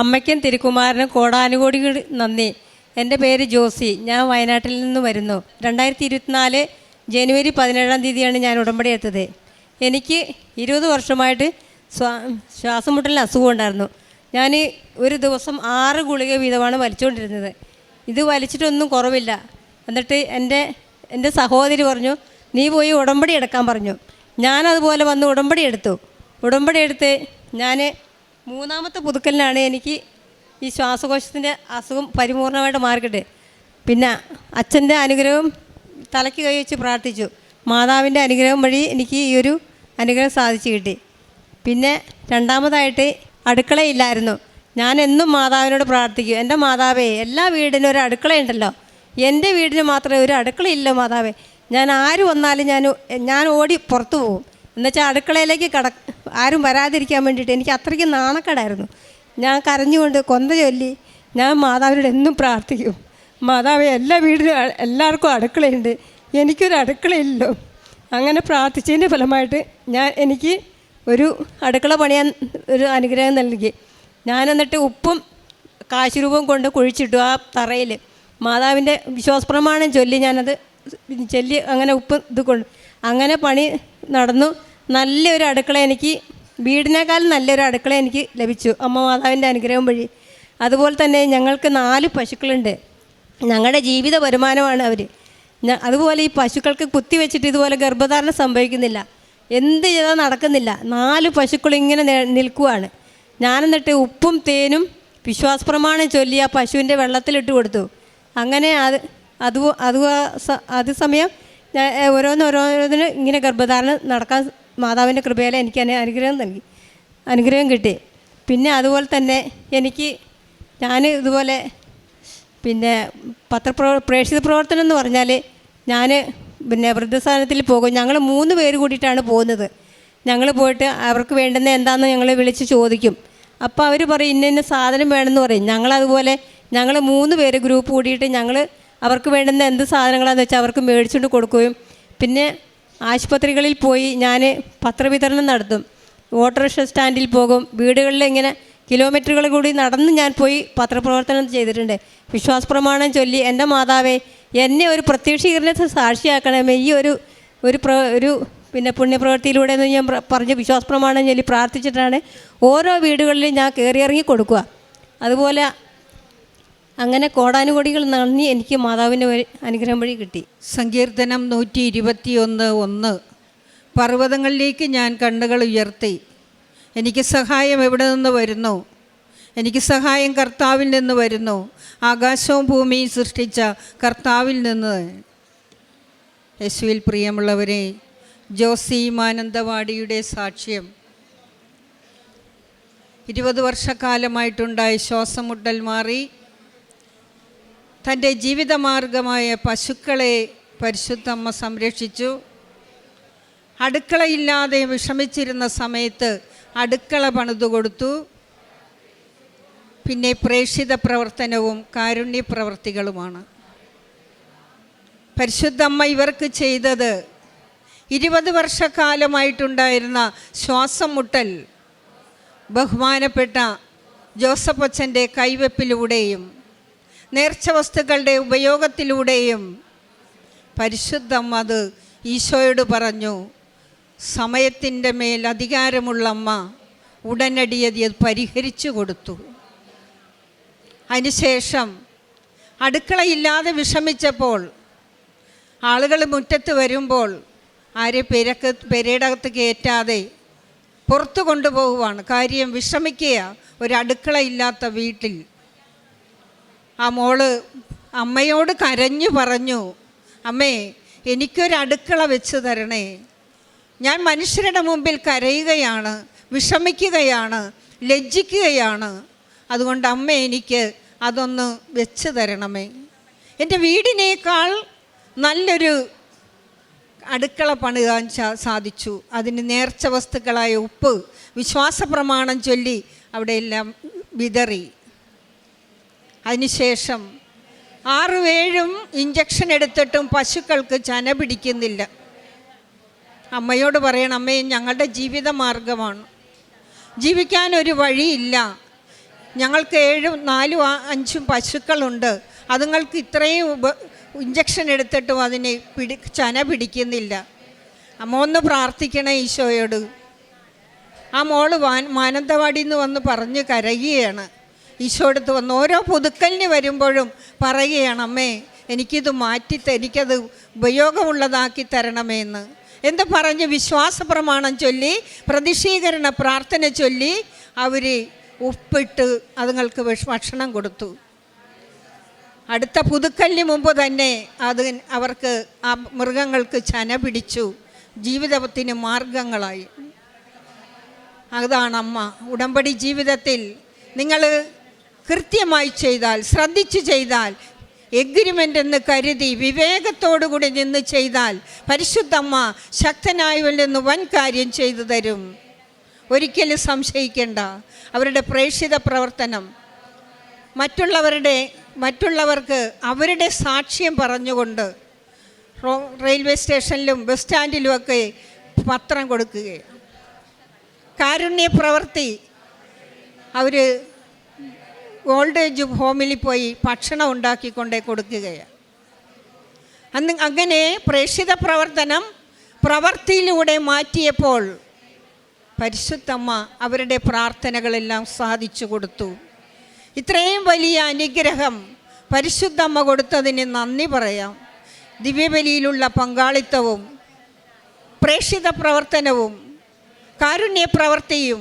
അമ്മയ്ക്കും തിരുക്കുമാരനും കോടാനുകോടി നന്ദി. എന്റെ പേര് ജോസി. ഞാൻ വയനാട്ടിൽ നിന്ന് വരുന്നു. രണ്ടായിരത്തി ഇരുപത്തിനാല് ജനുവരി പതിനേഴാം തീയതിയാണ് ഞാൻ ഉടമ്പടി എടുത്തത്. എനിക്ക് ഇരുപത് വർഷമായിട്ട് സ്വാ ശ്വാസമുട്ടലിന് അസുഖം ഉണ്ടായിരുന്നു. ഞാൻ ഒരു ദിവസം ആറ് ഗുളിക വീതമാണ് വലിച്ചുകൊണ്ടിരുന്നത്. ഇത് വലിച്ചിട്ടൊന്നും കുറവില്ല. എന്നിട്ട് എന്റെ എന്റെ സഹോദരി പറഞ്ഞു നീ പോയി ഉടമ്പടി എടുക്കാൻ പറഞ്ഞു. ഞാനതുപോലെ വന്ന് ഉടമ്പടി എടുത്തു. ഉടമ്പടി എടുത്ത് ഞാൻ മൂന്നാമത്തെ പുതുക്കലിനാണ് എനിക്ക് ഈ ശ്വാസകോശത്തിന്റെ അസുഖം പരിപൂർണമായിട്ട് മാറിക്കട്ടെ. പിന്നെ അച്ഛന്റെ അനുഗ്രഹം തലയ്ക്ക് കൈ വെച്ച് പ്രാർത്ഥിച്ചു. മാതാവിന്റെ അനുഗ്രഹം വഴി എനിക്ക് ഈ ഒരു അനുഗ്രഹം സാധിച്ചു കിട്ടി. പിന്നെ രണ്ടാമതായിട്ട് അടുക്കളയില്ലായിരുന്നു ഞാൻ എന്നും മാതാവിനോട് പ്രാർത്ഥിക്കും. എന്റെ മാതാവേ എല്ലാ വീടിനും ഒരു അടുക്കളയുണ്ടല്ലോ എന്റെ വീടിന് മാത്രമേ ഒരു അടുക്കളയില്ല മാതാവേ. ഞാൻ ആര് വന്നാലും ഞാൻ ഞാൻ ഓടി പുറത്തു പോകും. എന്നുവെച്ചാൽ അടുക്കളയിലേക്ക് കട ആരും വരാതിരിക്കാൻ വേണ്ടിയിട്ട് എനിക്ക് അത്രയ്ക്ക് നാണക്കേടായിരുന്നു. ഞാൻ കരഞ്ഞുകൊണ്ട് കൊന്ത ചൊല്ലി ഞാൻ മാതാവിനോട് എന്നും പ്രാർത്ഥിക്കും. മാതാവ് എല്ലാ വീടിനും എല്ലാവർക്കും അടുക്കളയുണ്ട്. എനിക്കൊരു അടുക്കളയില്ലല്ലോ. അങ്ങനെ പ്രാർത്ഥിച്ചതിന്റെ ഫലമായിട്ട് ഞാൻ എനിക്ക് ഒരു അടുക്കള പണിയാൻ ഒരു അനുഗ്രഹം നൽകി. ഞാൻ എന്നിട്ട് ഉപ്പും കാശുരൂപം കൊണ്ട് കുഴിച്ചിട്ടു ആ തറയിൽ മാതാവിന്റെ വിശ്വാസപ്രമാണം ചൊല്ലി ഞാനത് ചൊല്ലി അങ്ങനെ ഉപ്പ് ഇത് കൊണ്ട്. അങ്ങനെ പണി നടന്നു. നല്ലൊരു അടുക്കള എനിക്ക് വീടിനേക്കാൾ നല്ലൊരു അടുക്കള എനിക്ക് ലഭിച്ചു അമ്മ മാതാവിന്റെ അനുഗ്രഹം വഴി. അതുപോലെ തന്നെ ഞങ്ങൾക്ക് നാല് പശുക്കളുണ്ട്. ഞങ്ങളുടെ ജീവിത വരുമാനമാണ് അവർ അതുപോലെ ഈ പശുക്കൾക്ക് കുത്തിവെച്ചിട്ട് ഇതുപോലെ ഗർഭധാരണം സംഭവിക്കുന്നില്ല. എന്ത് ചെയ്താൽ നടക്കുന്നില്ല. നാല് പശുക്കൾ ഇങ്ങനെ നിൽക്കുവാണ്. ഞാനെന്നിട്ട് ഉപ്പും തേനും വിശ്വാസപ്രമാണം ചൊല്ലി ആ പശുവിന്റെ വെള്ളത്തിലിട്ട് കൊടുത്തു. അങ്ങനെ അത് അത് അത് സ- ഓരോന്നോരോന്നിന് ഇങ്ങനെ ഗർഭധാരണം നടക്കാൻ മാതാവിന്റെ കൃപയിൽ എനിക്ക് എന്നെ അനുഗ്രഹം നൽകി. അനുഗ്രഹം കിട്ടി. പിന്നെ അതുപോലെ തന്നെ എനിക്ക് ഞാൻ ഇതുപോലെ പിന്നെ പത്രപ്രവ പ്രേക്ഷിത പ്രവർത്തനം എന്ന് പറഞ്ഞാൽ ഞാൻ പിന്നെ വൃദ്ധസ്ഥാനത്തിൽ പോകും. ഞങ്ങൾ മൂന്ന് പേര് കൂടിയിട്ടാണ് പോകുന്നത്. ഞങ്ങൾ പോയിട്ട് അവർക്ക് വേണ്ടുന്ന എന്താണെന്ന് ഞങ്ങൾ വിളിച്ച് ചോദിക്കും. അപ്പോൾ അവർ പറയും ഇന്ന ഇന്ന സാധനം വേണമെന്ന് പറയും. ഞങ്ങളതുപോലെ ഞങ്ങൾ മൂന്ന് പേര് ഗ്രൂപ്പ് കൂടിയിട്ട് ഞങ്ങൾ അവർക്ക് വേണ്ടുന്ന എന്ത് സാധനങ്ങളാണെന്ന് വെച്ചാൽ അവർക്ക് മേടിച്ചുകൊണ്ട് കൊടുക്കുകയും പിന്നെ ആശുപത്രികളിൽ പോയി ഞാൻ പത്രവിതരണം നടത്തും. ഓട്ടോറിക്ഷ സ്റ്റാൻഡിൽ പോകും. വീടുകളിൽ ഇങ്ങനെ കിലോമീറ്ററുകൾ കൂടി നടന്ന് ഞാൻ പോയി പത്രപ്രവർത്തനം ചെയ്തിട്ടുണ്ട്. വിശ്വാസ പ്രമാണം ചൊല്ലി എന്റെ മാതാവേ എന്നെ ഒരു പ്രത്യക്ഷീകരണത്തെ സാക്ഷിയാക്കണമേ. ഈ ഒരു ഒരു പ്ര ഒരു പിന്നെ പുണ്യപ്രവൃത്തിയിലൂടെ എന്ന് ഞാൻ പറഞ്ഞ് വിശ്വാസ പ്രമാണം ചൊല്ലി പ്രാർത്ഥിച്ചിട്ടാണ് ഓരോ വീടുകളിലും ഞാൻ കയറി ഇറങ്ങി കൊടുക്കുക. അതുപോലെ അങ്ങനെ കോടാനുകോടികൾ നന്ദി എനിക്ക് മാതാവിന്റെ അനുഗ്രഹം വഴി കിട്ടി. സങ്കീർത്തനം നൂറ്റി ഇരുപത്തിയൊന്ന് ഒന്ന്. പർവതങ്ങളിലേക്ക് ഞാൻ കണ്ണുകൾ ഉയർത്തി. എനിക്ക് സഹായം എവിടെ നിന്ന് വരുന്നു? എനിക്ക് സഹായം കർത്താവിൽ നിന്ന് വരുന്നു. ആകാശവും ഭൂമിയും സൃഷ്ടിച്ച കർത്താവിൽ നിന്ന്. യേശുവിൽ പ്രിയമുള്ളവരെ ജോസി മാനന്തവാടിയുടെ സാക്ഷ്യം. ഇരുപത് വർഷക്കാലമായിട്ടുണ്ടായ ശ്വാസമുട്ടൽ മാറി. തന്റെ ജീവിതമാർഗമായ പശുക്കളെ പരിശുദ്ധമ്മ സംരക്ഷിച്ചു. അടുക്കളയില്ലാതെ വിഷമിച്ചിരുന്ന സമയത്ത് അടുക്കള പണിതു കൊടുത്തു. പിന്നെ പ്രേക്ഷിത പ്രവർത്തനവും കാരുണ്യ പ്രവർത്തികളുമാണ്. പരിശുദ്ധമ്മ ഇവർക്ക് ചെയ്തത് ഇരുപത് വർഷക്കാലമായിട്ടുണ്ടായിരുന്ന ശ്വാസം മുട്ടൽ ബഹുമാനപ്പെട്ട ജോസഫ് കൈവെപ്പിലൂടെയും നേർച്ച വസ്തുക്കളുടെ ഉപയോഗത്തിലൂടെയും പരിശുദ്ധം അത് ഈശോയോട് പറഞ്ഞു സമയത്തിന്റെ മേൽ അധികാരമുള്ള അമ്മ ഉടനടി അത് പരിഹരിച്ചു കൊടുത്തു. അതിനുശേഷം അടുക്കളയില്ലാതെ വിഷമിച്ചപ്പോൾ ആളുകൾ മുറ്റത്ത് വരുമ്പോൾ ആരെ പെരക്ക് പെരേടകത്ത് കയറ്റാതെ പുറത്തു കൊണ്ടുപോകുവാണ് കാര്യം വിഷമിക്കുക ഒരു അടുക്കളയില്ലാത്ത വീട്ടിൽ. ആ മോൾ അമ്മയോട് കരഞ്ഞു പറഞ്ഞു അമ്മേ എനിക്കൊരു അടുക്കള വെച്ച് തരണേ. ഞാൻ മനുഷ്യരുടെ മുമ്പിൽ കരയുകയാണ് വിഷമിക്കുകയാണ് ലജ്ജിക്കുകയാണ്. അതുകൊണ്ട് അമ്മ എനിക്ക് അതൊന്ന് വെച്ച് തരണമേ. എന്റെ വീടിനേക്കാൾ നല്ലൊരു അടുക്കള പണിതാൻ സാധിച്ചു. അതിന് നേർച്ച വസ്തുക്കളായ ഉപ്പ് വിശ്വാസ പ്രമാണം ചൊല്ലി അവിടെയെല്ലാം വിതറി. അതിനുശേഷം ആറും ഏഴും ഇഞ്ചക്ഷൻ എടുത്തിട്ടും പശുക്കൾക്ക് ചന പിടിക്കുന്നില്ല. അമ്മയോട് പറയണം അമ്മേ ഞങ്ങളുടെ ജീവിത മാർഗമാണ് ജീവിക്കാൻ ഒരു വഴിയില്ല. ഞങ്ങൾക്ക് ഏഴും നാലും അഞ്ചും പശുക്കളുണ്ട്. അതുങ്ങൾക്ക് ഇത്രയും ഉപ ഇഞ്ചക്ഷൻ എടുത്തിട്ടും അതിന് പിടി ചന പിടിക്കുന്നില്ല. അമ്മ ഒന്ന് പ്രാർത്ഥിക്കണേ ഈശോയോട്. ആ മോൾ മാനന്തവാടിയിൽ നിന്ന് വന്ന് പറഞ്ഞ് കരയുകയാണ്. ഈശോടുത്ത് വന്ന് ഓരോ പുതുക്കലിന് വരുമ്പോഴും പറയുകയാണ് അമ്മേ എനിക്കിത് മാറ്റി എനിക്കത് ഉപയോഗമുള്ളതാക്കി തരണമേ എന്ന് എന്ത് പറഞ്ഞ് വിശ്വാസ പ്രമാണം ചൊല്ലി പ്രതിഷീകരണ പ്രാർത്ഥന ചൊല്ലി അവർ ഉപ്പിട്ട് അതുങ്ങൾക്ക് ഭക്ഷണം കൊടുത്തു. അടുത്ത പുതുക്കലിന് മുമ്പ് തന്നെ അത് അവർക്ക് ആ മൃഗങ്ങൾക്ക് ചന പിടിച്ചു. ജീവിതത്തിന് മാർഗങ്ങളായി. അതാണ് അമ്മ. ഉടമ്പടി ജീവിതത്തിൽ നിങ്ങൾ കൃത്യമായി ചെയ്താൽ ശ്രദ്ധിച്ചു ചെയ്താൽ എഗ്രിമെന്റ് എന്ന് കരുതി വിവേകത്തോടുകൂടി നിന്ന് ചെയ്താൽ പരിശുദ്ധമ്മ ശക്തനായവല്ലെന്ന് വൻ കാര്യം ചെയ്തു തരും. ഒരിക്കലും സംശയിക്കേണ്ട. അവരുടെ പ്രേക്ഷിത പ്രവർത്തനം. മറ്റുള്ളവരുടെ മറ്റുള്ളവർക്ക് അവരുടെ സാക്ഷ്യം പറഞ്ഞുകൊണ്ട് റെയിൽവേ സ്റ്റേഷനിലും ബസ് സ്റ്റാൻഡിലുമൊക്കെ പത്രം കൊടുക്കുകയാണ്. കാരുണ്യ പ്രവൃത്തി അവർ ഓൾഡ് ഏജ് ഹോമിൽ പോയി ഭക്ഷണം ഉണ്ടാക്കിക്കൊണ്ടേ കൊടുക്കുകയാണ്. അന്ന് അങ്ങനെ പ്രേക്ഷിത പ്രവർത്തനം പ്രവൃത്തിയിലൂടെ മാറ്റിയപ്പോൾ പരിശുദ്ധമ്മ അവരുടെ പ്രാർത്ഥനകളെല്ലാം സാധിച്ചു കൊടുത്തു. ഇത്രയും വലിയ അനുഗ്രഹം പരിശുദ്ധമ്മ കൊടുത്തതിന് നന്ദി പറയാം. ദിവ്യബലിയിലുള്ള പങ്കാളിത്തവും പ്രേക്ഷിത പ്രവർത്തനവും കാരുണ്യ പ്രവൃത്തിയും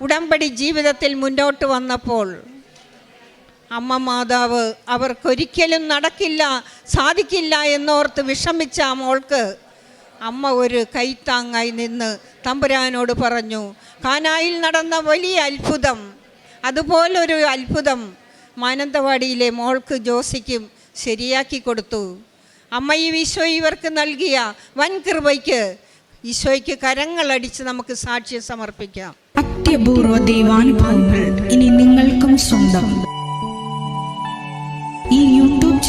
ഉടമ്പടി ജീവിതത്തിൽ മുന്നോട്ട് വന്നപ്പോൾ അമ്മ മാതാവ് അവർക്കൊരിക്കലും നടക്കില്ല സാധിക്കില്ല എന്നോർത്ത് വിഷമിച്ച ആ മോൾക്ക് അമ്മ ഒരു കൈത്താങ്ങായി നിന്ന് തമ്പുരാനോട് പറഞ്ഞു കാനായിൽ നടന്ന വലിയ അത്ഭുതം അതുപോലൊരു അത്ഭുതം മാനന്തവാടിയിലെ മോൾക്ക് ജോസിക്കും ശരിയാക്കി കൊടുത്തു. അമ്മയും ഈശോ ഇവർക്ക് നൽകിയ വൻ കൃപയ്ക്ക് ഈശോയ്ക്ക് കരങ്ങളടിച്ച് നമുക്ക് സാക്ഷ്യം സമർപ്പിക്കാം. അത്യപൂർവ ദൈവാനുഭവങ്ങൾ ഇനി നിങ്ങൾക്കും സ്വന്തം.